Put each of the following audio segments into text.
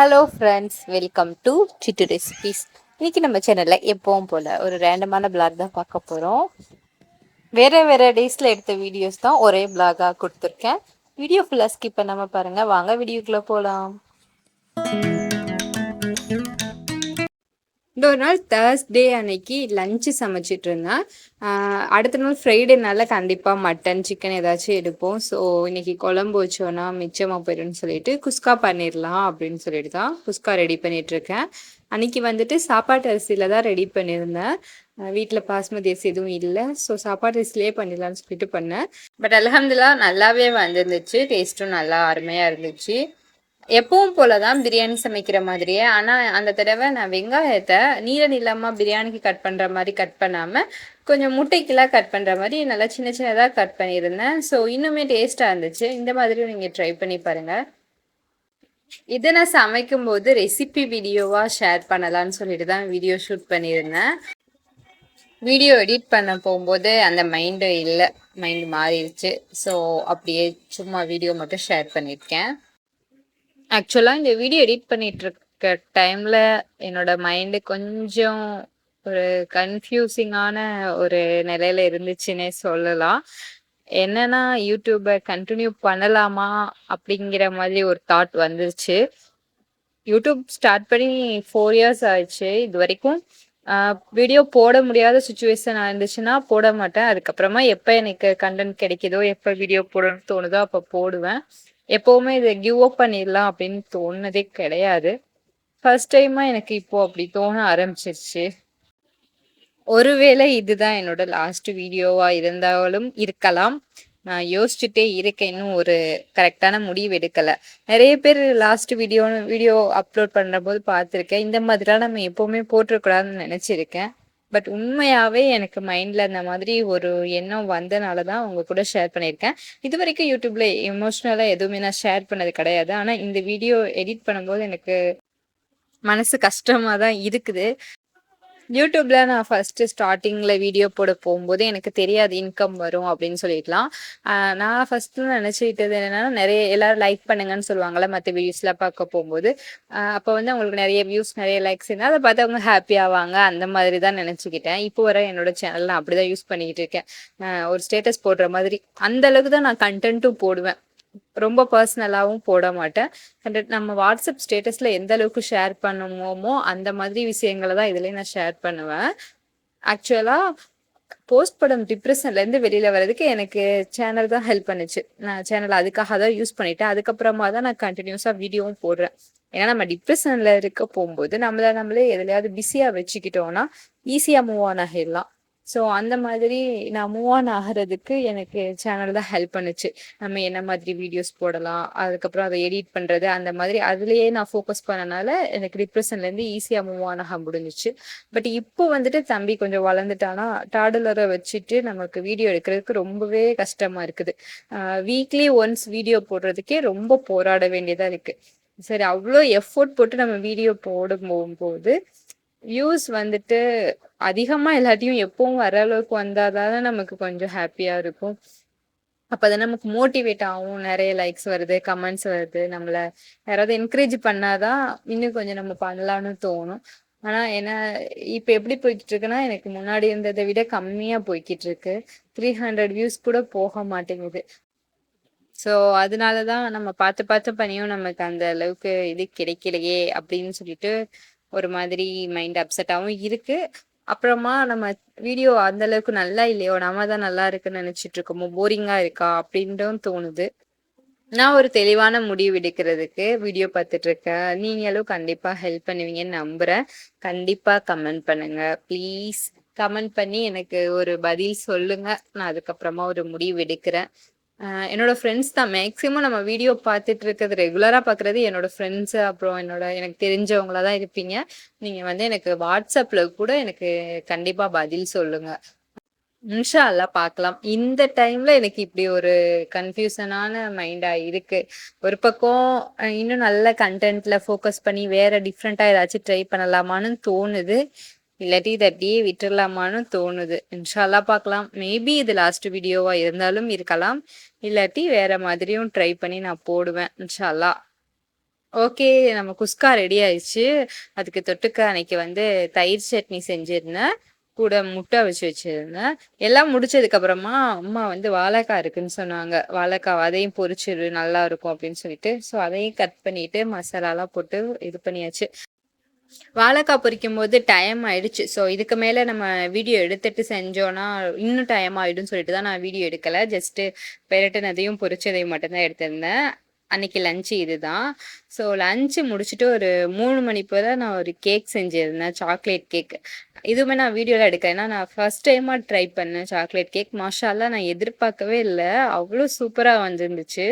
Hello friends welcome to Chittu recipes இன்னைக்கு நம்ம சேனலில் எப்பவும் போல் ஒரு ரேண்டமான பிளாக் தான் பார்க்க போகிறோம் வேறு வேறு டேஸில் எடுத்த வீடியோஸ் தான் ஒரே பிளாகாக கொடுத்துருக்கேன். வீடியோ ஃபுல்லாக ஸ்கிப் பண்ணாமல் பாருங்கள் வாங்க வீடியோக்குள்ளே போகலாம் இந்த ஒரு நாள் தேர்ஸ்டே அன்னைக்கு லஞ்சு சமைச்சிட்டு இருந்தேன் அடுத்த நாள் ஃப்ரைடேனால கண்டிப்பாக மட்டன் சிக்கன் ஏதாச்சும் எடுப்போம். ஸோ இன்னைக்கு குழம்பு வச்சோன்னா மிச்சமாக போயிடும்னு சொல்லிட்டு குஸ்கா பண்ணிடலாம் அப்படின்னு சொல்லிட்டு தான் குஸ்கா ரெடி பண்ணிட்டு இருக்கேன் அன்னைக்கு வந்துட்டு சாப்பாட்டு அரிசியில் தான் ரெடி பண்ணியிருந்தேன். வீட்டில் பாஸ்மதி அரிசி எதுவும் இல்லை. ஸோ சாப்பாட்டு அரிசிலே பண்ணிடலாம்னு சொல்லிட்டு பண்ணேன். பட் அலமதுல்லா நல்லாவே வந்துருந்துச்சு. டேஸ்ட்டும் நல்லா அருமையாக இருந்துச்சு. எப்பவும் போல தான் பிரியாணி சமைக்கிற மாதிரியே. ஆனால் அந்த தடவை நான் வெங்காயத்தை நீல நீளமாக பிரியாணிக்கு கட் பண்ணுற மாதிரி கட் பண்ணாமல் கொஞ்சம் முட்டைக்கெல்லாம் கட் பண்ணுற மாதிரி நல்லா சின்ன சின்னதாக கட் பண்ணியிருந்தேன். ஸோ இன்னுமே டேஸ்ட்டாக இருந்துச்சு. இந்த மாதிரியும் நீங்கள் ட்ரை பண்ணி பாருங்கள் இதை நான் சமைக்கும் போது ரெசிபி வீடியோவாக ஷேர் பண்ணலான்னு சொல்லிட்டு தான் வீடியோ ஷூட் பண்ணியிருந்தேன். வீடியோ எடிட் பண்ண போகும்போது அந்த மைண்டு இல்லை. மைண்டு மாறிடுச்சு. ஸோ அப்படியே சும்மா வீடியோ மட்டும் ஷேர் பண்ணியிருக்கேன். ஆக்சுவலாக இந்த வீடியோ எடிட் பண்ணிட்டு இருக்க டைமில் என்னோட மைண்டு கொஞ்சம் ஒரு கன்ஃபியூசிங்கான ஒரு நிலையில இருந்துச்சுன்னே சொல்லலாம். என்னன்னா யூடியூபை கண்டினியூ பண்ணலாமா அப்படிங்கிற மாதிரி ஒரு தாட் வந்துருச்சு. யூடியூப் ஸ்டார்ட் பண்ணி ஃபோர் இயர்ஸ் ஆயிடுச்சு. இது வரைக்கும் வீடியோ போட முடியாத சுச்சுவேஷன் இருந்துச்சுன்னா போட மாட்டேன். அதுக்கப்புறமா எப்போ எனக்கு கண்டென்ட் கிடைக்குதோ எப்போ வீடியோ போடணும்னு தோணுதோ அப்போ போடுவேன். எப்போவுமே இதை கிவ் அப் பண்ணிடலாம் அப்படின்னு தோணுனதே கிடையாது. ஃபர்ஸ்ட் டைமாக எனக்கு இப்போ அப்படி தோண ஆரம்பிச்சிருச்சு. ஒருவேளை இதுதான் என்னோட லாஸ்ட் வீடியோவாக இருந்தாலும் இருக்கலாம். நான் யோசிச்சுட்டே இருக்கேன். இன்னும் ஒரு கரெக்டான முடிவு எடுக்கலை. நிறைய பேர் லாஸ்ட் வீடியோ வீடியோ அப்லோட் பண்ணுற போது பார்த்துருக்கேன். இந்த மாதிரிலாம் நம்ம எப்போவுமே போட்டிருக்கூடாதுன்னு நினச்சிருக்கேன். பட் உண்மையாவே எனக்கு மைண்ட்ல அந்த மாதிரி ஒரு எண்ணம் வந்தனால தான் உங்க கூட ஷேர் பண்ணியிருக்கேன். இது வரைக்கும் யூடியூப்ல எமோஷ்னலா எதுவுமே நான் ஷேர் பண்ணது கிடையாது. ஆனா இந்த வீடியோ எடிட் பண்ணும்போது எனக்கு மனசு கஷ்டமா தான் இருக்குது. யூடியூப்ல நான் ஃபர்ஸ்ட் ஸ்டார்டிங்ல வீடியோ போட போகும்போது எனக்கு தெரியாது இன்கம் வரும் அப்படின்னு சொல்லிடலாம் நான் ஃபர்ஸ்ட் நினைச்சிட்டது என்னன்னா நிறைய எல்லாரும் லைக் பண்ணுங்கன்னு சொல்லுவாங்கல்ல மற்ற வீடியோஸ்லாம் பார்க்க போகும்போது. அப்போ வந்து அவங்களுக்கு நிறைய வியூஸ் நிறைய லைக்ஸ் இருந்தால் அதை பார்த்து அவங்க ஹாப்பி ஆவாங்க. அந்த மாதிரி தான் நினச்சிக்கிட்டேன். இப்போ வர என்னோட சேனல் நான் அப்படிதான் யூஸ் பண்ணிக்கிட்டு இருக்கேன். ஒரு ஸ்டேட்டஸ் போடுற மாதிரி. அந்த அளவுக்கு தான் நான் கண்டென்ட்டும் போடுவேன். ரொம்ப பர்சனலாகவும் போட மாட்டேன். அண்ட் நம்ம வாட்ஸ்அப் ஸ்டேட்டஸில் எந்த அளவுக்கு ஷேர் பண்ணுவோமோ அந்த மாதிரி விஷயங்களை தான் இதுலேயும் நான் ஷேர் பண்ணுவேன். ஆக்சுவலாக போஸ்ட் படம் டிப்ரெஷன்லேருந்து வெளியில் வர்றதுக்கு எனக்கு சேனல் தான் ஹெல்ப் பண்ணுச்சு. நான் சேனல் அதுக்காக தான் யூஸ் பண்ணிட்டேன். அதுக்கப்புறமா தான் நான் கண்டினியூஸாக வீடியோவும் போடுறேன். ஏன்னா நம்ம டிப்ரெஷனில் இருக்க போகும்போது நம்மளை நம்மளே எதுலையாவது பிஸியாக வச்சுக்கிட்டோம்னா ஈஸியாக மூவ் ஆன் ஆகிடலாம் ஸோ அந்த மாதிரி நான் மூவ் ஆன் ஆகிறதுக்கு எனக்கு சேனல் தான் ஹெல்ப் பண்ணுச்சு. நம்ம என்ன மாதிரி வீடியோஸ் போடலாம் அதுக்கப்புறம் அதை எடிட் பண்ணுறது அந்த மாதிரி அதுலேயே நான் ஃபோக்கஸ் பண்ணனால எனக்கு டிப்ரெஷன்லேருந்து ஈஸியாக மூவ் ஆன் ஆக முடிஞ்சிச்சு. பட் இப்போ வந்துட்டு தம்பி கொஞ்சம் வளர்ந்துட்டானா டாடலரை வச்சுட்டு நமக்கு வீடியோ எடுக்கிறதுக்கு ரொம்பவே கஷ்டமாக இருக்குது. வீக்லி ஒன்ஸ் வீடியோ போடுறதுக்கே ரொம்ப போராட வேண்டியதாக இருக்குது சரி அவ்வளோ எஃபோர்ட் போட்டு நம்ம வீடியோ போடும் போகும்போது வியூஸ் வந்துட்டு அதிகமாக எல்லாத்தையும் எப்பவும் வர அளவுக்கு வந்தாதான் நமக்கு கொஞ்சம் ஹாப்பியாக இருக்கும். அப்போதான் நமக்கு மோட்டிவேட் ஆகும். நிறைய லைக்ஸ் வருது கமெண்ட்ஸ் வருது. நம்மளை யாராவது என்கரேஜ் பண்ணாதான் இன்னும் கொஞ்சம் நம்ம பண்ணலான்னு தோணும். ஆனால் என்ன இப்போ எப்படி போய்கிட்டு இருக்குன்னா எனக்கு முன்னாடி இருந்ததை விட கம்மியாக போய்கிட்டு இருக்கு த்ரீ ஹண்ட்ரட் வியூஸ் கூட போக மாட்டேங்குது. ஸோ அதனால தான் நம்ம பார்த்து பார்த்து பண்ணியும் நமக்கு அந்த அளவுக்கு இது கிடைக்கலையே அப்படின்னு சொல்லிட்டு ஒரு மாதிரி மைண்ட் அப்செட்டாகவும் இருக்கு. அப்புறமா நம்ம வீடியோ அந்த அளவுக்கு நல்லா இல்லையோ நம்ம தான் நல்லா இருக்குன்னு நினைச்சிட்டு இருக்கோமோ போரிங்கா இருக்கா அப்படின்ட்டும் தோணுது. நான் ஒரு தெளிவான முடிவு எடுக்கிறதுக்கு வீடியோ பார்த்துட்டு இருக்கேன். நீங்களும் கண்டிப்பா ஹெல்ப் பண்ணுவீங்கன்னு நம்புறேன். கண்டிப்பா கமெண்ட் பண்ணுங்க. ப்ளீஸ் கமெண்ட் பண்ணி எனக்கு ஒரு பதில் சொல்லுங்க. நான் அதுக்கப்புறமா ஒரு முடிவு எடுக்கிறேன். என்னோட ஃப்ரெண்ட்ஸ் தான். மேக்ஸிமம் நம்ம வீடியோ பார்த்துட்டு இருக்கிறது ரெகுலராக பார்க்குறது என்னோட ஃப்ரெண்ட்ஸு அப்புறம் என்னோட எனக்கு தெரிஞ்சவங்களா தான் இருப்பீங்க. நீங்கள் வந்து எனக்கு வாட்ஸ்அப்பில் கூட எனக்கு கண்டிப்பாக பதில் சொல்லுங்கள் இன்ஷா அல்லா பார்க்கலாம். இந்த டைம்ல எனக்கு இப்படி ஒரு கன்ஃபியூசனான மைண்டா இருக்கு. ஒரு பக்கம் இன்னும் நல்ல கண்டென்ட்ல ஃபோக்கஸ் பண்ணி வேற டிஃப்ரெண்டா ஏதாச்சும் ட்ரை பண்ணலாமான்னு தோணுது. இல்லாட்டி இதை அப்படியே விட்டுடலாமான்னு தோணுது. இன்ஷால்லா பார்க்கலாம். மேபி இது லாஸ்ட் வீடியோவா இருந்தாலும் இருக்கலாம். இல்லாட்டி வேற மாதிரியும் ட்ரை பண்ணி நான் போடுவேன். இன்ஷால்லா ஓகே நம்ம குஸ்கா ரெடி ஆயிடுச்சு. அதுக்கு தொட்டுக்க அன்னைக்கு வந்து தயிர் சட்னி செஞ்சிருந்தேன். கூட முட்டை வச்சு வச்சிருந்தேன். எல்லாம் முடிச்சதுக்கு அப்புறமா அம்மா வந்து வாழைக்காய் இருக்குன்னு சொன்னாங்க. வாழைக்காய் அதையும் பொரிச்சிரு நல்லா இருக்கும் அப்படின்னு சொல்லிட்டு. ஸோ அதையும் கட் பண்ணிட்டு மசாலாலாம் போட்டு இது பண்ணியாச்சு. வாழைக்காய் பொரிக்கும் போது டைம் ஆயிடுச்சு. ஸோ இதுக்கு மேலே நம்ம வீடியோ எடுத்துட்டு செஞ்சோன்னா இன்னும் டைம் ஆகிடும்னு சொல்லிட்டு தான் நான் வீடியோ எடுக்கலை. ஜஸ்ட்டு பெரட்டினதையும் பொரிச்சதையும் மட்டும்தான் எடுத்திருந்தேன். அன்னைக்கு லஞ்சு இதுதான். ஸோ லஞ்சு முடிச்சுட்டு ஒரு மூணு மணி போல் நான் ஒரு கேக் செஞ்சுருந்தேன். சாக்லேட் கேக் இதுவுமே நான் வீடியோவில் எடுக்கிறேன்னா ஏன்னா நான் ஃபர்ஸ்ட் டைமாக ட்ரை பண்ணேன் சாக்லேட் கேக் மாஷாலாம் நான் எதிர்பார்க்கவே இல்லை. அவ்வளோ சூப்பராக வந்துருந்துச்சு.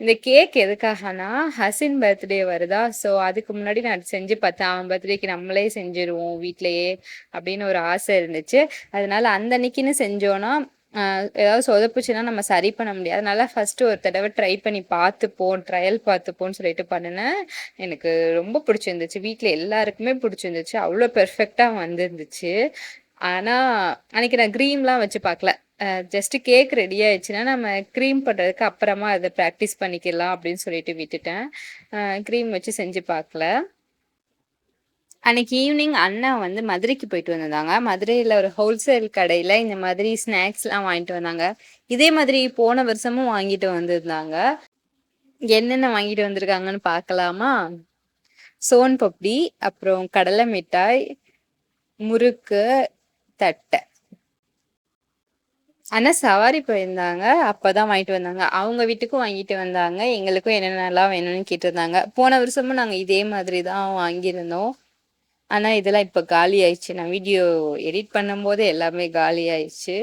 இந்த கேக் எதுக்காகனா ஹசின் பர்த்டே வருதா? ஸோ அதுக்கு முன்னாடி நான் செஞ்சு பார்த்தேன். அவன் பர்த்டேக்கு நம்மளே செஞ்சிருவோம் வீட்லயே அப்படின்னு ஒரு ஆசை இருந்துச்சு. அதனால அந்த அன்னைக்குன்னு செஞ்சோன்னா ஏதாவது சொதப்புச்சுன்னா நம்ம சரி பண்ண முடியாது. அதனால ஃபர்ஸ்ட் ஒரு தடவை ட்ரை பண்ணி பார்த்துப்போம் ட்ரையல் பார்த்துப்போன்னு சொல்லிட்டு பண்ணினேன். எனக்கு ரொம்ப பிடிச்சிருந்துச்சு. வீட்டில் எல்லாருக்குமே பிடிச்சிருந்துச்சு. அவ்வளோ பெர்ஃபெக்டாக வந்துருந்துச்சு. ஆனால் அன்னைக்கு நான் க்ரீம்லாம் வச்சு பார்க்கல. ஜஸ்ட்டு கேக் ரெடி ஆயிடுச்சுன்னா நம்ம க்ரீம் பண்ணுறதுக்கு அப்புறமா அதை ப்ராக்டிஸ் பண்ணிக்கலாம் அப்படின்னு சொல்லிட்டு விட்டுட்டேன். க்ரீம் வச்சு செஞ்சு பார்க்கல. அன்னைக்கு ஈவினிங் அண்ணா வந்து மதுரைக்கு போயிட்டு வந்திருந்தாங்க. மதுரையில் ஒரு ஹோல்சேல் கடையில் இந்த மாதிரி ஸ்நாக்ஸ்லாம் வாங்கிட்டு வந்தாங்க. இதே மாதிரி போன வருஷமும் வாங்கிட்டு வந்திருந்தாங்க. என்னென்ன வாங்கிட்டு வந்திருக்காங்கன்னு பார்க்கலாமா? சோன் பப்டி அப்புறம் கடலை மிட்டாய் முறுக்கு தட்டை. ஆனால் சவாரி போயிருந்தாங்க. அப்போ தான் வாங்கிட்டு வந்தாங்க. அவங்க வீட்டுக்கும் வாங்கிட்டு வந்தாங்க. எங்களுக்கும் என்னென்னலாம் வேணும்னு கேட்டிருந்தாங்க. போன வருஷமும் நாங்கள் இதே மாதிரி தான் வாங்கியிருந்தோம். ஆனால் இதெல்லாம் இப்போ காலி ஆயிடுச்சு நான் வீடியோ எடிட் பண்ணும்போது எல்லாமே காலி ஆயிடுச்சு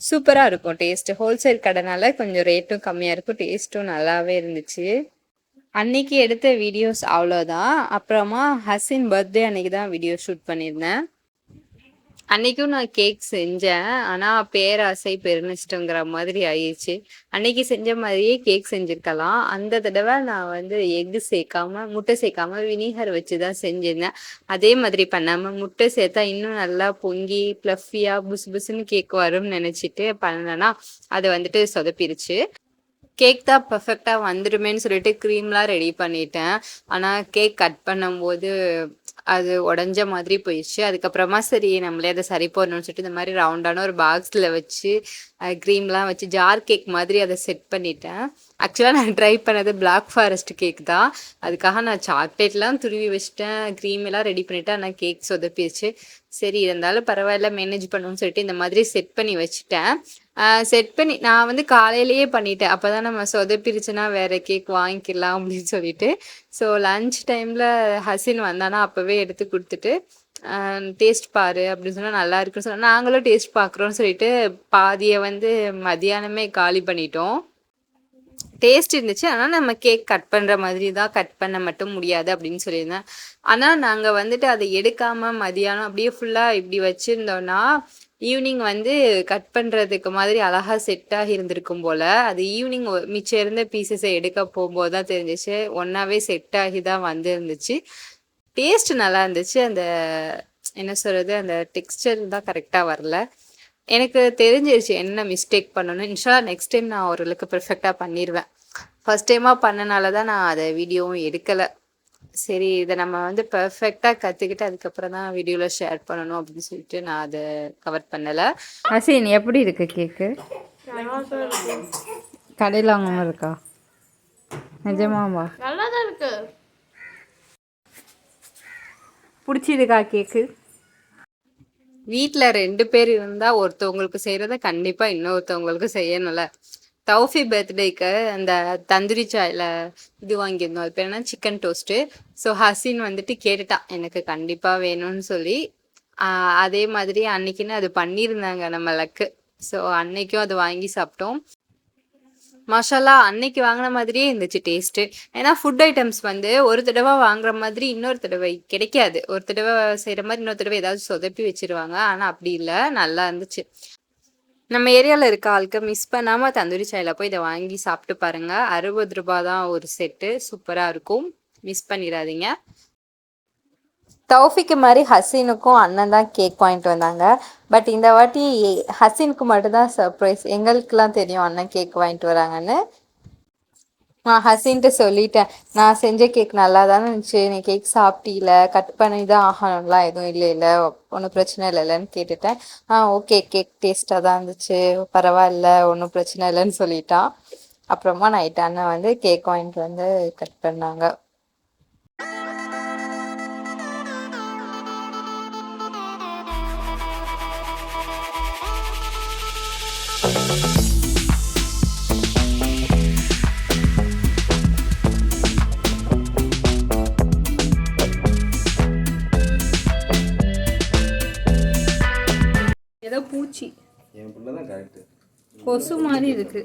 சூப்பராக இருக்கும் டேஸ்ட்டு. ஹோல்சேல் கடைனால கொஞ்சம் ரேட்டும் கம்மியாக இருக்கும். டேஸ்ட்டும் நல்லாவே இருந்துச்சு. அன்னைக்கு எடுத்த வீடியோஸ் அவ்வளோதான் அப்புறமா ஹசின் பர்த்டே அன்னைக்கு தான் வீடியோ ஷூட் பண்ணியிருந்தேன். அன்னைக்கும் நான் கேக் செஞ்சேன். ஆனால் பேராசை பெருநிஷ்டங்கிற மாதிரி ஆயிடுச்சு. அன்னைக்கு செஞ்ச மாதிரியே கேக் செஞ்சிருக்கலாம். அந்த தடவை நான் வந்து எக் சேர்க்காம முட்டை சேர்க்காம வினிகர் வச்சு தான் செஞ்சிருந்தேன். அதே மாதிரி பண்ணாமல் முட்டை சேர்த்தா இன்னும் நல்லா பொங்கி பிளஃபியா புசு புசுன்னு கேக் வரும்னு நினச்சிட்டு பண்ணலன்னா அதை வந்துட்டு சொதப்பிருச்சு. கேக் தான் பர்ஃபெக்டாக வந்துடுமேன்னு சொல்லிட்டு க்ரீம்லாம் ரெடி பண்ணிட்டேன். ஆனால் கேக் கட் பண்ணும்போது அது உடஞ்ச மாதிரி போயிடுச்சு அதுக்கப்புறமா சரி நம்மளே அதை சரி பண்ணணும்னு சொல்லிட்டு இந்த மாதிரி ரவுண்டான ஒரு பாக்ஸில் வச்சு க்ரீம்லாம் வச்சு ஜார் கேக் மாதிரி அதை செட் பண்ணிட்டேன். ஆக்சுவலாக நான் ட்ரை பண்ணது பிளாக் ஃபாரஸ்ட் கேக் தான். அதுக்காக நான் சாக்லேட்லாம் துருவி வச்சுட்டேன். க்ரீம் எல்லாம் ரெடி பண்ணிவிட்டேன் ஆனால் கேக் சொதப்பிடுச்சு. சரி இருந்தாலும் பரவாயில்ல மேனேஜ் பண்ணணும்னு சொல்லிட்டு இந்த மாதிரி செட் பண்ணி வச்சுட்டேன். செட் பண்ணி நான் வந்து காலையிலேயே பண்ணிட்டேன். அப்போ தான் நம்ம சொதப்பிருச்சுன்னா வேறு கேக் வாங்கிக்கலாம் அப்படின்னு சொல்லிட்டு. ஸோ லன்ச் டைமில் ஹசின் வந்தானா அப்போவே எடுத்து கொடுத்துட்டு டேஸ்ட் பாரு அப்படின்னு சொன்னால் நல்லா இருக்குன்னு சொன்னால் நாங்களும் டேஸ்ட் பார்க்குறோன்னு சொல்லிட்டு பாதியை வந்து மதியானமே காலி பண்ணிட்டோம். டேஸ்ட் இருந்துச்சு. ஆனால் நம்ம கேக் கட் பண்ணுற மாதிரி தான் கட் பண்ண மட்டும் முடியாது அப்படின்னு சொல்லியிருந்தேன். ஆனால் நாங்கள் வந்துட்டு அதை எடுக்காமல் மதியானம் அப்படியே ஃபுல்லாக இப்படி வச்சுருந்தோன்னா ஈவினிங் வந்து கட் பண்ணுறதுக்கு மாதிரி அழகாக செட்டாக இருந்திருக்கும் போல். அது ஈவினிங் மிச்சம் இருந்த பீசஸை எடுக்க போகும்போது தான் தெரிஞ்சிச்சு. ஒன்றாவே செட் ஆகி தான் வந்துருந்துச்சு. டேஸ்ட் நல்லா இருந்துச்சு அந்த என்ன சொல்கிறது அந்த டெக்ஸ்டர் தான் கரெக்டாக வரல. எனக்கு தெரிஞ்சிருச்சு என்ன மிஸ்டேக் பண்ணணும் இன்ஷா நெக்ஸ்ட் டைம் நான் ஓரளவுக்கு பெர்ஃபெக்டாக பண்ணிடுவேன் ஃபஸ்ட் டைமாக பண்ணனால தான் நான் அதை வீடியோவும் எடுக்கலை. சரி இதை நம்ம வந்து பர்ஃபெக்டாக கற்றுக்கிட்டு அதுக்கப்புறம் தான் வீடியோவில் ஷேர் பண்ணணும் அப்படின்னு சொல்லிட்டு நான் அதை கவர் பண்ணலை. அசின் எப்படி இருக்கு கேக்கு கடையில் வாங்காம இருக்கா? நிஜமாவா? நல்லா தான் இருக்கு. பிடிச்சிருக்கா கேக்கு? வீட்டில் ரெண்டு பேர் இருந்தால் ஒருத்தவங்களுக்கு செய்கிறத கண்டிப்பாக இன்னொருத்தவங்களுக்கு செய்யணும்ல. தௌஃபி பர்த்டேக்கு அந்த தந்தூரி சாயில் இது வாங்கியிருந்தோம். அது பேர் என்ன? சிக்கன் டோஸ்ட்டு ஸோ ஹசின் வந்துட்டு கேட்டுட்டான் எனக்கு கண்டிப்பாக வேணும்னு சொல்லி. அதே மாதிரி அன்னைக்குன்னு அது பண்ணியிருந்தாங்க நம்ம லக்கு. ஸோ அன்னைக்கும் அது வாங்கி சாப்பிட்டோம். மசாலா அன்னைக்கு வாங்கின மாதிரியே இருந்துச்சு டேஸ்ட்டு ஏன்னா ஃபுட் ஐட்டம்ஸ் வந்து ஒரு தடவை வாங்குற மாதிரி இன்னொரு தடவை கிடைக்காது. ஒரு தடவை செய்கிற மாதிரி இன்னொரு தடவை ஏதாவது சொதப்பி வச்சிருவாங்க. ஆனால் அப்படி இல்லை. நல்லா இருந்துச்சு. நம்ம ஏரியாவில் இருக்க ஆளுக்கு மிஸ் பண்ணாமல் தந்தூரி சாயில் போய் இதை வாங்கி சாப்பிட்டு பாருங்கள் அறுபது ரூபா தான் ஒரு செட்டு சூப்பராக இருக்கும். மிஸ் பண்ணிடாதீங்க. தௌஃபிக்கு மாதிரி ஹசீனுக்கும் அண்ணன் தான் கேக் வாங்கிட்டு வந்தாங்க. பட் இந்த வாட்டி ஹசீனுக்கு மட்டும்தான் சர்ப்ரைஸ் எங்களுக்குலாம் தெரியும் அண்ணன் கேக் வாங்கிட்டு வராங்கன்னு. நான் ஹசின்ட்டு சொல்லிட்டேன். நான் செஞ்ச கேக் நல்லா தானே இருந்துச்சு. நீ கேக் சாப்பிட்டீல கட் பண்ணி தான் ஆகணும்லாம் எதுவும் இல்லை இல்லை. ஒன்றும் பிரச்சனை இல்லைல்லன்னு கேட்டுட்டேன். ஆ ஓகே கேக் டேஸ்ட்டாக தான் இருந்துச்சு. பரவாயில்ல ஒன்றும் பிரச்சனை இல்லைன்னு சொல்லிட்டான். அப்புறமா நைட் அண்ணன் வந்து கேக் வாங்கிட்டு வந்து கட் பண்ணாங்க. ஏதோ பூச்சி. என் பிள்ளை தான் கரெக்டு கொசு மாதிரி இருக்கு.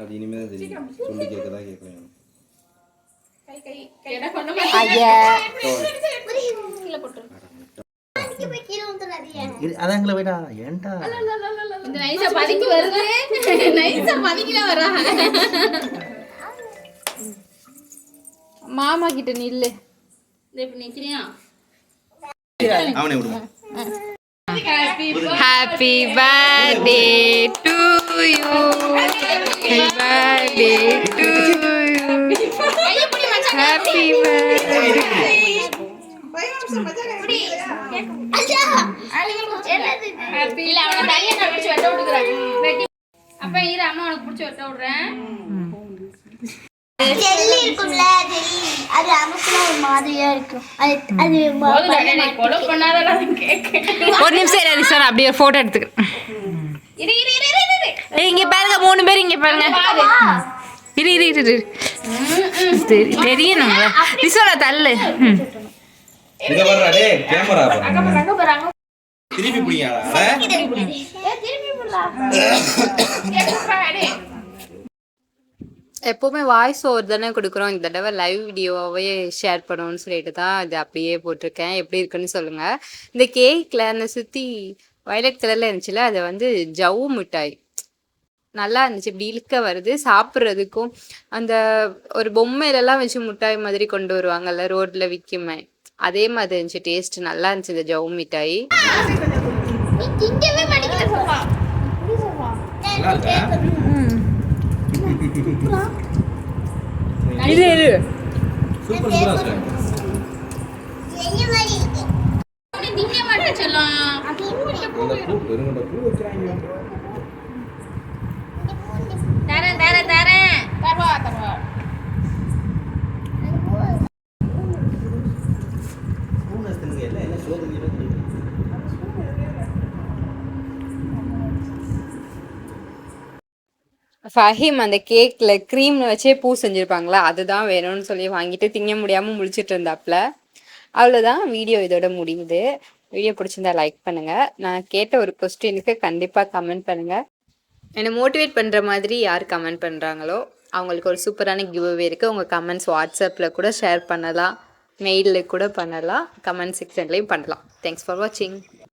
அது இனிமேல் தான் தெரியும் சொல்லி கேட்க தான் கேட்கணும் ஐயா. அதாங்கள விடா ஏன்டா? இந்த நைஸா பதுக்கி வருது. நைஸா பதுக்கில வரா. மாமா கிட்ட நில்லு. இந்த இப்ப நிக்கிறியா? அவனை விடுமா. Happy birthday to you happy birthday jelly இருக்கும்ல ஜெல்லி. அது அமுக்குனா ஒரு மாதிரியா இருக்கும். அது அது போதும் டேய், டேய், கொலை பண்ணாதடா கேக்கு ஒரு நிமிஷம் இரு ரிஸ்வானா அப்படியே ஒரு போட்டோ எடுத்துக்கிறேன் இரு இரு இரு இரு, இங்க பாருங்க மூணு பேர் இங்க பாருங்க. இரு இரு இரு இரு. தெரி- தெரியணுங்க ரிஸ்வானா தள்ளு. இதை வர்றா டே கேமரா திருப்பி பிடிங்கடா எப்போவுமே வாய்ஸ் ஓவர் தானே கொடுக்குறோம். இந்த தடவை லைவ் வீடியோவாகவே ஷேர் பண்ணுவோம்னு சொல்லிட்டு தான் இது அப்படியே போட்டிருக்கேன். எப்படி இருக்குன்னு சொல்லுங்கள் இந்த கேக்கில் அந்த சுற்றி வயலட் கலரில் இருந்துச்சுல அது வந்து ஜவ்வு மிட்டாய். நல்லா இருந்துச்சு. இப்படி இழுக்க வருது. சாப்பிட்றதுக்கும் அந்த ஒரு பொம்மையிலலாம் வச்சு மிட்டாய் மாதிரி கொண்டு வருவாங்கல்ல ரோட்டில் விற்குமே அதே மாதிரி இருந்துச்சு. டேஸ்ட் நல்லா இருந்துச்சு இந்த ஜவ்வு மிட்டாய். நல்லா இருக்கா? இரு இரு சூப்பர் தரேன் தரேன் தரேன். தருவா தருவா. ஃபஹீம் அந்த கேக்கில் க்ரீம் வச்சே பூ செஞ்சுருப்பாங்களா? அதுதான் வேணும்னு சொல்லி வாங்கிட்டு திங்க முடியாமல் முழிச்சிட்டு இருந்தாப்புல அவ்வளோதான் வீடியோ இதோட முடியுது. வீடியோ பிடிச்சிருந்தா லைக் பண்ணுங்கள் நான் கேட்ட ஒரு கொஸ்டினுக்கு கண்டிப்பாக கமெண்ட் பண்ணுங்கள் என்னை மோட்டிவேட் பண்ணுற மாதிரி யார் கமெண்ட் பண்ணுறாங்களோ அவங்களுக்கு ஒரு சூப்பரான கிவ்அவே இருக்குது உங்கள் கமெண்ட்ஸ் வாட்ஸ்அப்பில் கூட ஷேர் பண்ணலாம். மெயிலில் கூட பண்ணலாம். கமெண்ட் செக்ஷன்லேயும் பண்ணலாம். தேங்க்ஸ் ஃபார் வாட்சிங்